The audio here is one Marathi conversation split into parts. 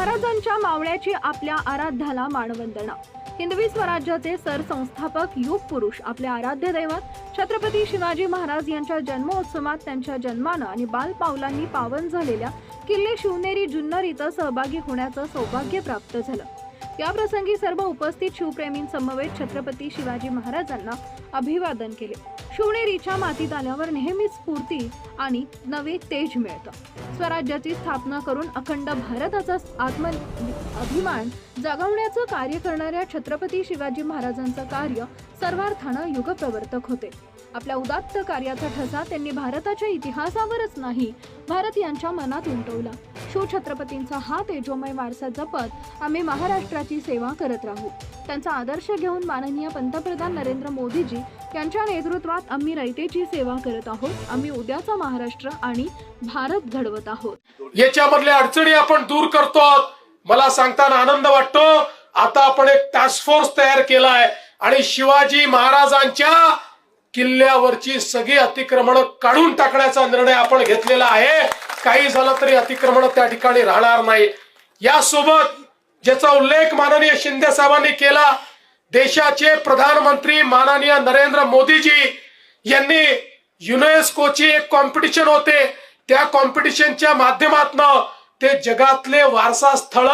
महाराजांच्या मावळ्याची आपल्या आराध्याला मानवंदना. हिंदवी स्वराज्याचे सरसंस्थापक युग पुरुष आपले आराध्य दैवत छत्रपती शिवाजी महाराज यांच्या जन्मोत्सवात त्यांच्या जन्मानं आणि बालपावलांनी पावन झालेल्या किल्ले शिवनेरी जुन्नर इथं सहभागी होण्याचं सौभाग्य प्राप्त झालं. या प्रसंगी सर्व उपस्थित शिवप्रेमींसमवेत छत्रपती शिवाजी महाराजांना अभिवादन केले. शिवनेरीच्या मातीत आल्यावर नेहमीच स्फूर्ती आणि नवे तेज मिळतं. स्वराज्याची स्थापना करून अखंड भारताचा आत्म अभिमान जगवण्याचं कार्य करणाऱ्या छत्रपती शिवाजी महाराजांचं कार्य सर्वार्थानं युगप्रवर्तक होते. आपल्या उदात्त कार्याचा ठसा त्यांनी भारताच्या इतिहासावरच नाही भारतीयांच्या मनात उमटवला. शिवछत्रपतींचा हा तेजोमय वारसा जपत आम्ही महाराष्ट्राची सेवा करत राहू. त्यांचा आदर्श घेऊन माननीय पंतप्रधान नरेंद्र मोदीजी त्यांच्या नेतृत्वात आम्ही रयतेची सेवा करत आहोत. आम्ही उद्याचा महाराष्ट्र आणि भारत घडवत आहोत. याच्यामधल्या अडचणी आपण दूर करतो मला सांगताना आनंद वाटतो. आता आपण एक टास्क फोर्स तयार केलाय. आणि शिवाजी महाराजांच्या किल्ल्यावरची सगळी अतिक्रमण काढून टाकण्याचा निर्णय आपण घेतलेला आहे. काही झालं तरी अतिक्रमण त्या ठिकाणी राहणार नाही. यासोबत ज्याचा उल्लेख माननीय शिंदे साहेबांनी केला देशाचे प्रधानमंत्री माननीय नरेंद्र मोदीजी यांनी युनेस्कोची एक कॉम्पिटिशन होते. त्या कॉम्पिटिशनच्या माध्यमातनं ते जगातले वारसा स्थळ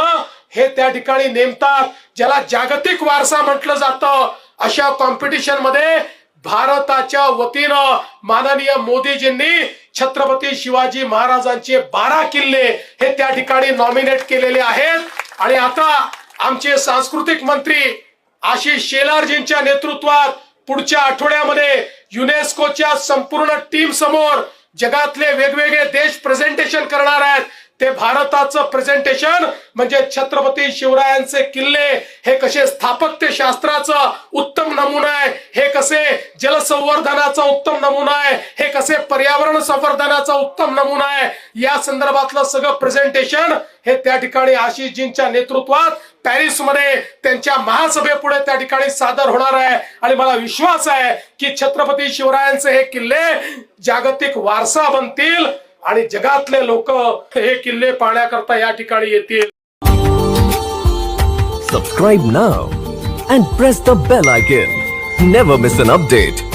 हे त्या ठिकाणी नेमतात ज्याला जागतिक वारसा म्हटलं जातं. अशा कॉम्पिटिशनमध्ये भारताच्या वतीनं माननीय मोदीजींनी छत्रपती शिवाजी महाराजांचे बारा किल्ले हे त्या ठिकाणी नॉमिनेट केलेले आहेत. आणि आता आमचे सांस्कृतिक मंत्री आशिष शेलारजींच्या नेतृत्वात पुढच्या आठवड्यामध्ये युनेस्कोच्या संपूर्ण टीम समोर जगातले वेगवेगळे देश प्रेझेंटेशन करणार आहेत. ते भारताचं प्रेझेंटेशन म्हणजे छत्रपती शिवरायांचे किल्ले हे कसे स्थापत्यशास्त्राच उत्तम नमुना आहे हे कसे जलसंवर्धनाचा उत्तम नमुना आहे हे कसे पर्यावरण संवर्धनाचा उत्तम नमुना आहे या संदर्भातलं सगळं प्रेझेंटेशन हे त्या ठिकाणी आशिषजींच्या नेतृत्वात पॅरिसमध्ये त्यांच्या महासभेपुढे त्या ठिकाणी सादर होणार आहे. आणि मला विश्वास आहे की छत्रपती शिवरायांचे हे किल्ले जागतिक वारसा बनतील आणि जगातले लोक हे किल्ले पाहण्याकरता या ठिकाणी येतील. Subscribe now and press the bell icon never miss an update